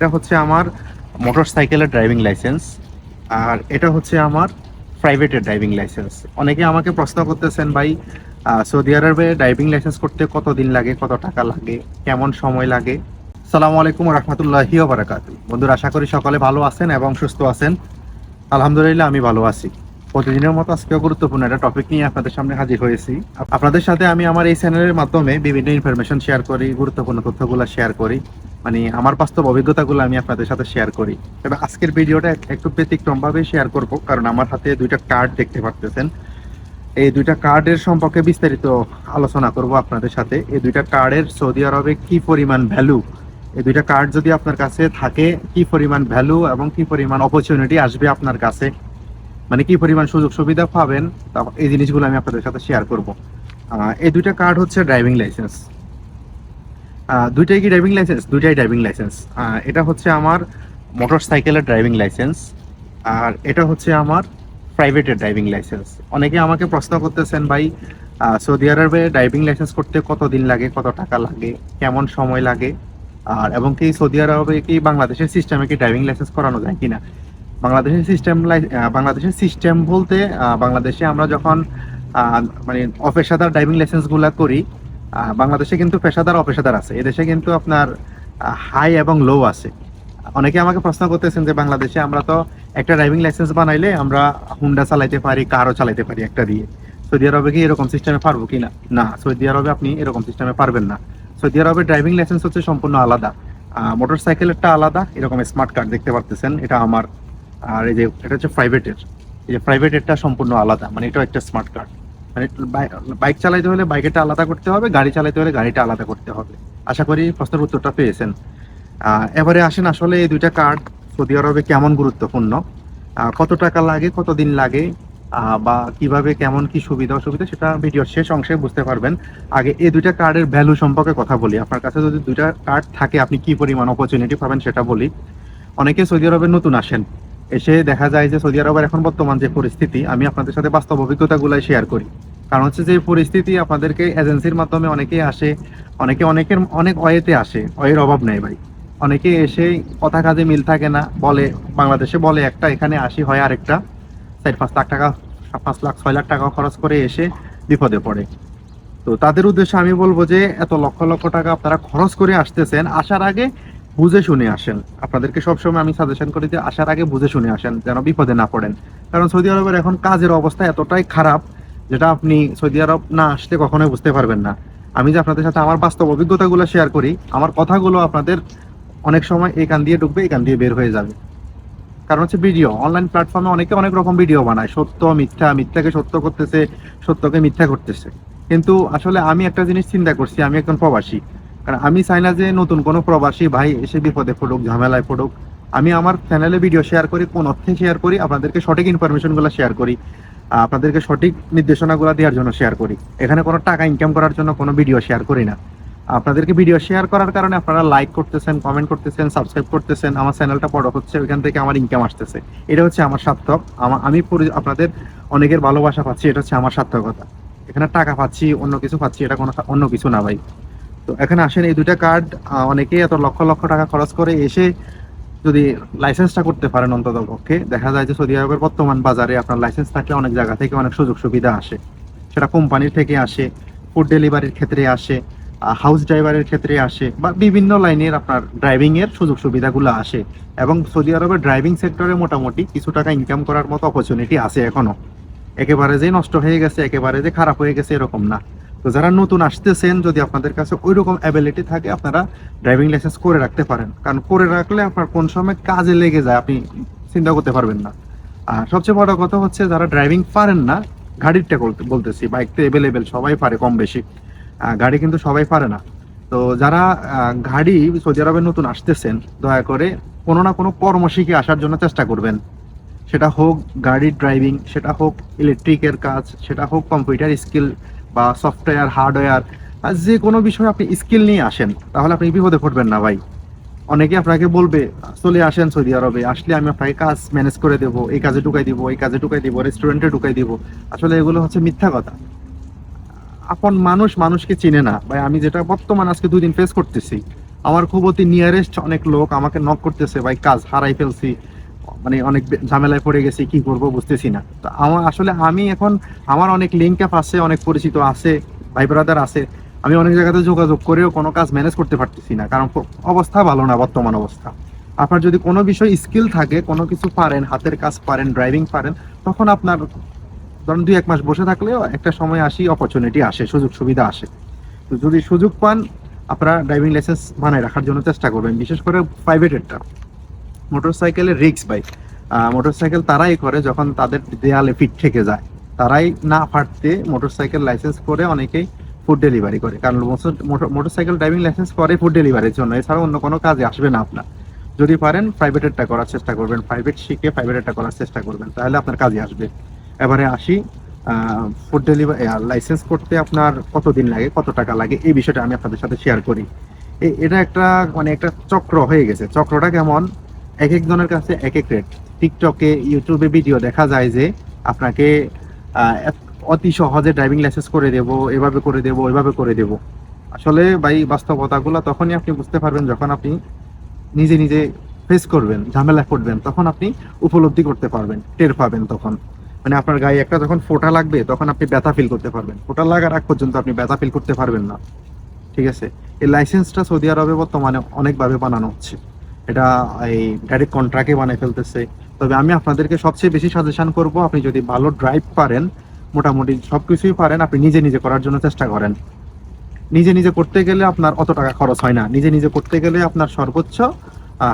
এটা হচ্ছে আমার মোটর সাইকেলের ড্রাইভিং লাইসেন্স আর এটা হচ্ছে আমার প্রাইভেটের ড্রাইভিং লাইসেন্স অনেকে আমাকে প্রশ্ন করতেছেন, ভাই সৌদি আরবে ড্রাইভিং লাইসেন্স করতে কত দিন লাগে, কত টাকা লাগে, কেমন সময় লাগে? সালামু আলাইকুম রহমতুল্লাহি বারাকাত বন্ধুরা, আশা করি সকলে ভালো আছেন এবং সুস্থ আছেন। আলহামদুলিল্লাহ, আমি ভালো আছি। প্রতিদিনের মতো আজকেও গুরুত্বপূর্ণ একটা টপিক নিয়ে আপনাদের সামনে হাজির হয়েছি। আপনাদের সাথে আমি আমার এই চ্যানেলের মাধ্যমে বিভিন্ন ইনফরমেশন শেয়ার করি, গুরুত্বপূর্ণ তথ্যগুলো শেয়ার করি। মানে আমার বাস্তব অভিজ্ঞতাগুলো আমি আপনাদের সাথে শেয়ার করি। তবে আজকের ভিডিওটা একটু ব্যতিক্রম ভাবে শেয়ার করব, কারণ আমার হাতে দুইটা কার্ড দেখতে পারতেছেন। এই দুইটা কার্ডের সম্পর্কে বিস্তারিত আলোচনা করব আপনাদের সাথে। এই দুইটা কার্ডের সৌদি আরবে কি পরিমাণ ভ্যালু এই দুইটা কার্ড যদি আপনার কাছে থাকে, কি পরিমাণ ভ্যালু এবং কি পরিমাণ অপরচুনিটি আসবে আপনার কাছে? মানে কি পরিমাণ সুযোগ সুবিধা পাবেন? এই জিনিসগুলো আমি আপনাদের সাথে শেয়ার করব। এই দুইটা কার্ড হচ্ছে ড্রাইভিং লাইসেন্স দুইটাই কি ড্রাইভিং লাইসেন্স দুইটাই ড্রাইভিং লাইসেন্স এটা হচ্ছে আমার মোটর সাইকেলের ড্রাইভিং লাইসেন্স আর এটা হচ্ছে আমার প্রাইভেটের ড্রাইভিং লাইসেন্স অনেকে আমাকে প্রশ্ন করতেছেন, ভাই সৌদি আরবে ড্রাইভিং লাইসেন্স করতে কত দিন লাগে, কত টাকা লাগে, কেমন সময় লাগে? আর, এবং কি সৌদি আরবে কি বাংলাদেশের সিস্টেমে কি ড্রাইভিং লাইসেন্স করানো যায় কিনা? বাংলাদেশের সিস্টেম বাংলাদেশের সিস্টেম বলতে বাংলাদেশে আমরা যখন মানে অপেশাদার ড্রাইভিং লাইসেন্সগুলা করি বাংলাদেশে কিন্তু পেশাদার, অপেশাদার আছে। এদেশে কিন্তু আপনার হাই এবং লো আছে। অনেকে আমাকে প্রশ্ন করতেছেন যে, বাংলাদেশে আমরা তো একটা ড্রাইভিং লাইসেন্স বানাইলে আমরা হুন্ডা চালাইতে পারি কারও চালাইতে পারি একটা দিয়ে। সৌদি আরবে কি এরকম সিস্টেমে পারব কি না না সৌদি আরবে আপনি এরকম সিস্টেমে পারবেন না। সৌদি আরবে ড্রাইভিং লাইসেন্স হচ্ছে সম্পূর্ণ আলাদা। মোটর সাইকেলেরটা আলাদা, এরকম স্মার্ট কার্ড দেখতে পারতেছেন। এটা আমার, আর এই যে, এটা হচ্ছে প্রাইভেটের এই যে প্রাইভেটেরটা সম্পূর্ণ আলাদা মানে এটাও একটা স্মার্ট কার্ড মানে বাইক চালাইতে হলে বাইকেরটা আলাদা করতে হবে, গাড়ি চালাইতে হলে গাড়িটা আলাদা করতে হবে। আশা করি প্রশ্নের উত্তরটা পেয়েছেন। এবারে আসেন আসলে এই দুইটা কার্ড সৌদি আরবে কেমন গুরুত্বপূর্ণ? কত টাকা লাগে, কত দিন লাগে বা কীভাবে কেমন কি সুবিধা অসুবিধা সেটা ভিডিওর শেষ অংশে বুঝতে পারবেন। আগে এই দুইটা কার্ডের ভ্যালু সম্পর্কে কথা বলি। আপনার কাছে যদি দুইটা কার্ড থাকে, আপনি কি পরিমাণ অপরচুনিটি পাবেন সেটা বলি। অনেকে সৌদি আরবে নতুন আসেন। এসে দেখা যায় যে সৌদি আরবের এখন বর্তমান যে পরিস্থিতি, আমি আপনাদের সাথে বাস্তব অভিজ্ঞতাগুলাই শেয়ার করি। কারণ হচ্ছে যে পরিস্থিতি আপনাদেরকে এজেন্সির মাধ্যমে অনেকে আসে, অনেকে অনেকের, অনেক অয়েতে আসে, অয়ের অভাব নেই ভাই। অনেকে এসে কথা কাজে মিল থাকে না, বলে, বাংলাদেশে বলে একটা, এখানে আসি হয় আরেকটা। চার পাঁচ লাখ টাকা, পাঁচ লাখ, ছয় লাখ টাকা খরচ করে এসে বিপদে পড়ে। তো তাদের উদ্দেশ্যে আমি বলব যে, এত লক্ষ লক্ষ টাকা আপনারা খরচ করে আসতেছেন, আসার আগে বুঝে শুনে আসেন। আপনাদেরকে সবসময় আমি সাজেশন করি যে, আসার আগে বুঝে শুনে আসেন, যেন বিপদে না পড়েন। কারণ সৌদি আরবের এখন কাজের অবস্থা এতটাই খারাপ যেটা আপনি সৌদি আরব না আসলে কখনোই বুঝতে পারবেন না। আমি যে আপনাদের সাথে আমার বাস্তব অভিজ্ঞতাগুলো শেয়ার করি, আমার কথাগুলো আপনাদের অনেক সময় এই কান দিয়ে ঢুকবে, এই কান দিয়ে বের হয়ে যাবে। কারণ হচ্ছে ভিডিও অনলাইন প্ল্যাটফর্মে অনেকে অনেক রকম ভিডিও বানায়, সত্য, মিথ্যা, মিথ্যাকে সত্য করতেছে, সত্যকে মিথ্যা করতেছে। কিন্তু আসলে আমি একটা জিনিস চিন্তা করছি, আমি একজন প্রবাসী। কারণ আমি চাই না যে নতুন কোনো প্রবাসী ভাই এসে বিপদে পড়ুক, ঝামেলায় পড়ুক। আমি আমার চ্যানেলে ভিডিও শেয়ার করি, কোন অর্থে শেয়ার করি, আপনাদেরকে সঠিক ইনফরমেশনগুলো শেয়ার করি। আপনাদেরকে সঠিক নির্দেশনাগুলো দেওয়ার জন্য শেয়ার করি। এখানে কোনো টাকা ইনকাম করার জন্য কোনো ভিডিও শেয়ার করি না। আপনাদেরকে ভিডিও শেয়ার করার কারণে আপনারা লাইক করতেছেন কমেন্ট করতেছেন সাবস্ক্রাইব করতেছেন, আমার চ্যানেলটা বড় হচ্ছে, ওইখান থেকে আমার ইনকাম আসতেছে। এটা হচ্ছে আমার সার্থক। আমা- আপনাদের অনেকের ভালোবাসা পাচ্ছি, এটা হচ্ছে আমার সার্থকতা। এখানে টাকা পাচ্ছি, অন্য কিছু পাচ্ছি, এটা কোনো অন্য কিছু না ভাই। তো এখানে আসেন, এই দুইটা কার্ড অনেকেই এত লক্ষ লক্ষ টাকা খরচ করে এসে যদি লাইসেন্সটা করতে পারেন অন্তত পক্ষে, দেখা যায় যে সৌদি আরবের বর্তমান বাজারে আপনার লাইসেন্স থাকলে অনেক জায়গা থেকে অনেক সুযোগ সুবিধা আসে। সেটা কোম্পানির থেকে আসে ফুড ডেলিভারির ক্ষেত্রে আসে হাউস ড্রাইভারের ক্ষেত্রে আসে, বা বিভিন্ন লাইনের আপনার ড্রাইভিং এর সুযোগ সুবিধাগুলো আসে। এবং সৌদি আরবের ড্রাইভিং সেক্টরে মোটামুটি কিছু টাকা ইনকাম করার মতো অপরচুনিটি আছে এখনও। একেবারে যে নষ্ট হয়ে গেছে, একেবারে যে খারাপ হয়ে গেছে এরকম না। তো যারা নতুন আসতেছেন, যদি আপনাদের কাছে ওই রকম অ্যাবিলিটি থাকে, আপনারা ড্রাইভিং লাইসেন্স করে রাখতে পারেন। কারণ করে রাখলে আপনার কোন সময় কাজে লেগে যায়, আপনি চিন্তা করতে পারবেন না। আর সবচেয়ে বড় কথা হচ্ছে, যারা ড্রাইভিং পারেন না গাড়িরটা বলতে- বলতেছি বাইক তো এভেলেবেল সবাই পারে কম বেশি। গাড়ি কিন্তু সবাই পারে না। তো যারা গাড়ি সৌদি আরবে নতুন আসতেছেন, দয়া করে কোনো না কোনো কর্ম শিখে আসার জন্য চেষ্টা করবেন। সেটা হোক গাড়ির ড্রাইভিং সেটা হোক ইলেকট্রিকের কাজ, সেটা হোক কম্পিউটার স্কিল বা সফটওয়্যার হার্ডওয়্যার যে কোনো বিষয়ে আপনি স্কিল নিয়ে আসেন, তাহলে আপনি বিপদে পড়বেন না ভাই। অনেকে আপনাকে বলবে, চলে আসেন সৌদি আরবে, আসলে আমি আপনাকে কাজ ম্যানেজ করে দেব, এই কাজে ঢুকাই দিব, এই কাজে ঢুকাই দিব রেস্টুরেন্টে ঢুকাই দিব। আসলে এগুলো হচ্ছে মিথ্যা কথা। আপন মানুষ মানুষকে চিনে না। ভাই, আমি যেটা বর্তমান আজকে দুই দিন ফেস করতেছি, আমার খুব অতি নিয়ারেস্ট অনেক লোক আমাকে নক করতেছে, ভাই, কাজ হারাই ফেলছি। মানে অনেক ঝামেলায় পড়ে গেছি, কি করব বুঝতেছি না। তো আমার আসলে আমি এখন, আমার অনেক লিঙ্ক আপ আছে, অনেক পরিচিত আছে, ভাই ব্রাদার আছে। আমি অনেক জায়গাতে যোগাযোগ করেও কোনো কাজ ম্যানেজ করতে পারতেছি না, কারণ অবস্থা ভালো না বর্তমান অবস্থা। আপনার যদি কোনো বিষয় স্কিল থাকে, কোনো কিছু পারেন, হাতের কাজ পারেন ড্রাইভিং পারেন, তখন আপনার ধরুন দুই এক মাস বসে থাকলেও একটা সময় আসি অপরচুনিটি আসে, সুযোগ সুবিধা আসে। তো যদি সুযোগ পান, আপনারা ড্রাইভিং লাইসেন্স বানায় রাখার জন্য চেষ্টা করবেন, বিশেষ করে প্রাইভেটেরটা মোটরসাইকেলের রিক্স বাইক মোটরসাইকেল তারাই করে যখন তাদের দেয়ালে ফিট থেকে যায়। তারাই না ফাটতে মোটরসাইকেল লাইসেন্স করে অনেকেই ফুড ডেলিভারি করে। কারণ মোটরসাইকেল ড্রাইভিং লাইসেন্স করে ফুড ডেলিভারির জন্য। এছাড়া অন্য কোনো কাজে আসবে না আপনার। যদি পারেন প্রাইভেটেরটা করার চেষ্টা করবেন। প্রাইভেট শিখে প্রাইভেটেরটা করার চেষ্টা করবেন। তাহলে আপনার কাজে আসবে। এবারে আসি ফুড ডেলিভারি লাইসেন্স করতে আপনার কত দিন লাগে, কত টাকা লাগে, এই বিষয়টা আমি আপনাদের সাথে শেয়ার করি। এটা একটা মানে একটা চক্র হয়ে গেছে। চক্রটা কেমন? এক একজনের কাছে এক এক রেট টিকটকে ইউটিউবে ভিডিও দেখা যায় যে আপনাকে অতি সহজে ড্রাইভিং লাইসেন্স করে দেব, এভাবে করে দেব এভাবে করে দেব। আসলে ভাই, বাস্তবতাগুলো তখনই আপনি বুঝতে পারবেন যখন আপনি নিজে নিজে ফেস করবেন ঝামেলা করবেন তখন আপনি উপলব্ধি করতে পারবেন, টের পাবেন তখন। মানে আপনার গায়ে একটা যখন ফোঁটা লাগবে, তখন আপনি ব্যথা ফিল করতে পারবেন। ফোঁটা লাগার আগ পর্যন্ত আপনি ব্যথা ফিল করতে পারবেন না। ঠিক আছে? এই লাইসেন্সটা সৌদি আরবে বর্তমানে অনেকভাবে বানানো হচ্ছে। এটা এই ডাইরেক্ট কন্ট্রাক্টে বানিয়ে ফেলতেছে। তবে আমি আপনাদেরকে সবচেয়ে বেশি সাজেশন করব, আপনি যদি ভালো ড্রাইভ পারেন, মোটামুটি সব কিছুই পারেন, আপনি নিজে নিজে করার জন্য চেষ্টা করেন। নিজে নিজে করতে গেলে আপনার অত টাকা খরচ হয় না। নিজে নিজে করতে গেলে আপনার সর্বোচ্চ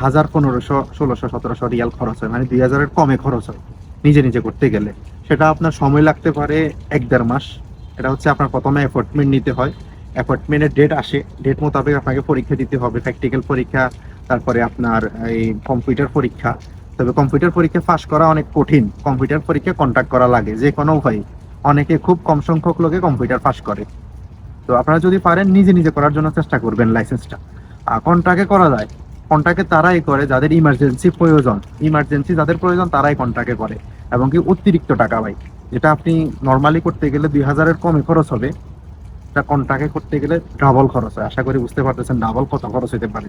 হাজার পনেরোশো, ষোলোশো, সতেরোশো রিয়াল খরচ হয়। মানে দুই হাজারের কমে খরচ হয় নিজে নিজে করতে গেলে। সেটা আপনার সময় লাগতে পারে এক দেড় মাস। এটা হচ্ছে আপনার প্রথমে অ্যাপয়েন্টমেন্ট নিতে হয়। অ্যাপয়েন্টমেন্টের ডেট আসে। ডেট মোতাবেক আপনাকে পরীক্ষা দিতে হবে। প্র্যাকটিক্যাল পরীক্ষা তারপরে আপনার এই কম্পিউটার পরীক্ষা। তবে কম্পিউটার পরীক্ষা পাস করা অনেক কঠিন। কম্পিউটার পরীক্ষা কন্ট্যাক্ট করা লাগে যে কোনো উপায়। অনেকে খুব কম সংখ্যক লোকে কম্পিউটার পাস করে। তো আপনারা যদি পারেন, নিজে নিজে করার জন্য চেষ্টা করবেন লাইসেন্সটা আর কন্ট্রাক্টে করা যায়। কন্ট্রাক্টে তারাই করে যাদের ইমার্জেন্সি প্রয়োজন। ইমার্জেন্সি যাদের প্রয়োজন, তারাই কন্ট্রাক্টে করে। এবং কি অতিরিক্ত টাকা ভাই। যেটা আপনি নর্মালি করতে গেলে দুই হাজারের কমে খরচ হবে। এটা কন্ট্রাক্টে করতে গেলে ডাবল খরচ হয়। আশা করি বুঝতে পারতেছেন ডাবল কত খরচ হতে পারে।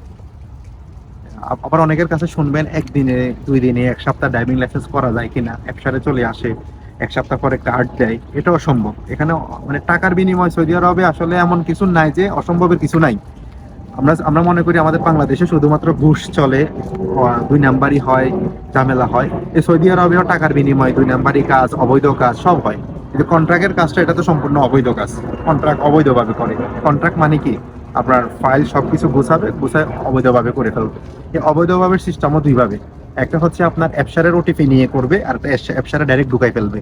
আবার অনেকের কাছে শুনবেন, একদিনে, দুই দিনে, এক সপ্তাহ ড্রাইভিং লাইসেন্স করা যায় কিনা একসাথে চলে আসে, এক সপ্তাহ পরে কার্ড দেয়, এটাও অসম্ভব। এখানে মানে টাকার বিনিময় সৌদি আরবে আসলে এমন কিছু নাই যে অসম্ভবের কিছু নাই। আমরা আমরা মনে করি আমাদের বাংলাদেশে শুধুমাত্র ঘুষ চলে দুই নাম্বারই হয়, ঝামেলা হয়। এই সৌদি আরবেও টাকার বিনিময় দুই নাম্বারই কাজ, অবৈধ কাজ, সব হয়। কিন্তু কন্ট্রাক্টের কাজটা, এটা তো সম্পূর্ণ অবৈধ কাজ। কন্ট্রাক্ট অবৈধভাবে করে। কন্ট্রাক্ট মানে কি? আপনার ফাইল সবকিছু গুছাবে, গুছায় অবৈধভাবে করে ফেলবে। এই অবৈধভাবে সিস্টেমও দুইভাবে। একটা হচ্ছে আপনার অ্যাপসারের ওটিপি নিয়ে করবে, আর অ্যাপসারে ডাইরেক্ট ঢুকাই ফেলবে।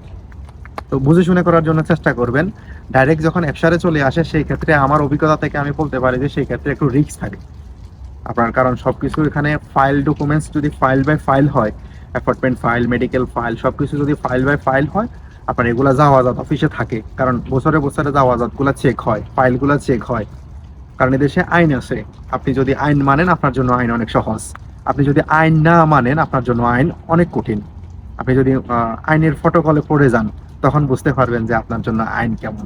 তো বুঝে শুনে করার জন্য চেষ্টা করবেন। ডাইরেক্ট যখন অ্যাপসারে চলে আসে, সেই ক্ষেত্রে আমার অভিজ্ঞতা থেকে আমি বলতে পারি যে সেই ক্ষেত্রে একটু রিস্ক থাকে। আপনার কারণ সবকিছু এখানে ফাইল ডকুমেন্টস যদি ফাইল বাই ফাইল হয় অ্যাপার্টমেন্ট ফাইল মেডিকেল ফাইল সবকিছু যদি ফাইল বাই ফাইল হয়, আপনার এগুলা যাওয়াজাত অফিসে থাকে। কারণ বছরে বছরে যাওয়াজাতগুলো চেক হয় ফাইলগুলো চেক হয়। কারণ এদেশে আইন আছে। আপনি যদি আইন মানেন, আপনার জন্য আইন অনেক সহজ। আপনি যদি আইন না মানেন, আপনার জন্য আইন অনেক কঠিন। আপনি যদি আইনের ফটোকলে পড়ে যান, তখন বুঝতে পারবেন যে আপনার জন্য আইন কেমন।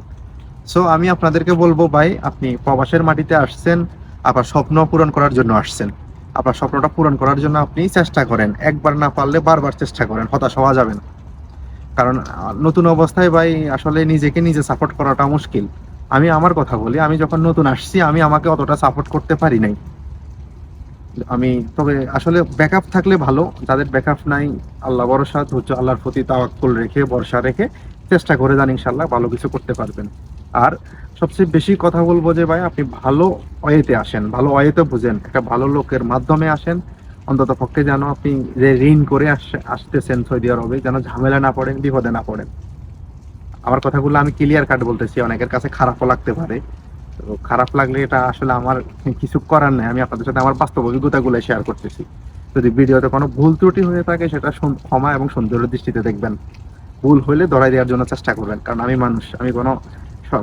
সো আমি আপনাদেরকে বলব, ভাই, আপনি প্রবাসের মাটিতে আসছেন আবার স্বপ্ন পূরণ করার জন্য আসছেন। আপনার স্বপ্নটা পূরণ করার জন্য আপনি চেষ্টা করেন। একবার না পারলে বারবার চেষ্টা করেন, হতাশ হওয়া যাবে না। কারণ নতুন অবস্থায়, ভাই, আসলে নিজেকে নিজে সাপোর্ট করাটা মুশকিল। আমি আমার কথা বলি, আমি যখন নতুন আসছি, আমি আমাকে অতটা সাপোর্ট করতে পারি নাই। আমি, তবে আসলে ব্যাকআপ থাকলে ভালো, যাদের ব্যাকআপ নাই, আল্লাহ ভরসা, ধৈর্য, আল্লাহর প্রতি তাওয়াক্কুল রেখে, ভরসা রেখে চেষ্টা করে যান ইনশাল্লাহ ভালো কিছু করতে পারবেন। আর সবচেয়ে বেশি কথা বলব যে ভাই, আপনি ভালো ওয়েতে আসেন, ভালো ওয়েতে বুঝেন, একটা ভালো লোকের মাধ্যমে আসেন। অন্তত পক্ষে যেন আপনি যে ঋণ করে আস- আসতেছেন সৌদি আরবে, যেন ঝামেলা না পড়েন, বিপদে না পড়েন। আমার কথাগুলো আমি ক্লিয়ার কাট বলতেছি, অনেকের কাছে খারাপও লাগতে পারে। তো খারাপ লাগলে এটা আসলে আমার কিছু করার নেই, আমি আপনাদের সাথে আমার বাস্তব অভিজ্ঞতাগুলো শেয়ার করতেছি। যদি ভিডিওতে কোনো ভুল ত্রুটি হয়ে থাকে, সেটা ক্ষমা এবং সুন্দর দৃষ্টিতে দেখবেন। ভুল হলে ধরাই দেওয়ার জন্য চেষ্টা করবেন, কারণ আমি মানুষ, আমি কোনো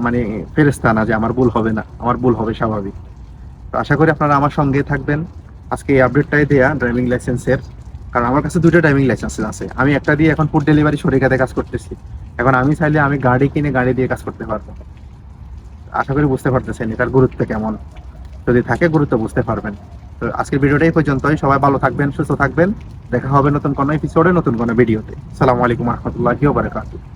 মানে ফেরেস্তা না যে আমার ভুল হবে না, আমার ভুল হবে স্বাভাবিক। তো আশা করি আপনারা আমার সঙ্গে থাকবেন। আজকে এই আপডেটটাই দেয়া ড্রাইভিং লাইসেন্সের কারণ আমার কাছে দুটো ড্রাইভিং লাইসেন্স আছে। আমি একটা দিয়ে এখন ফুড ডেলিভারি সরিকাতে কাজ করতেছি। এখন আমি চাইলে আমি গাড়ি কিনে গাড়ি দিয়ে কাজ করতে পারব। আশা করি বুঝতে পারতেছেন এটার গুরুত্ব কেমন। যদি থাকে গুরুত্ব, বুঝতে পারবেন। তো আজকের ভিডিওটা এই পর্যন্তই। সবাই ভালো থাকবেন, সুস্থ থাকবেন। দেখা হবে নতুন কোনো এপিসোডে নতুন কোনো ভিডিওতে সালামু আলাইকুম রহমতুল্লাহ বারাকাতুহু।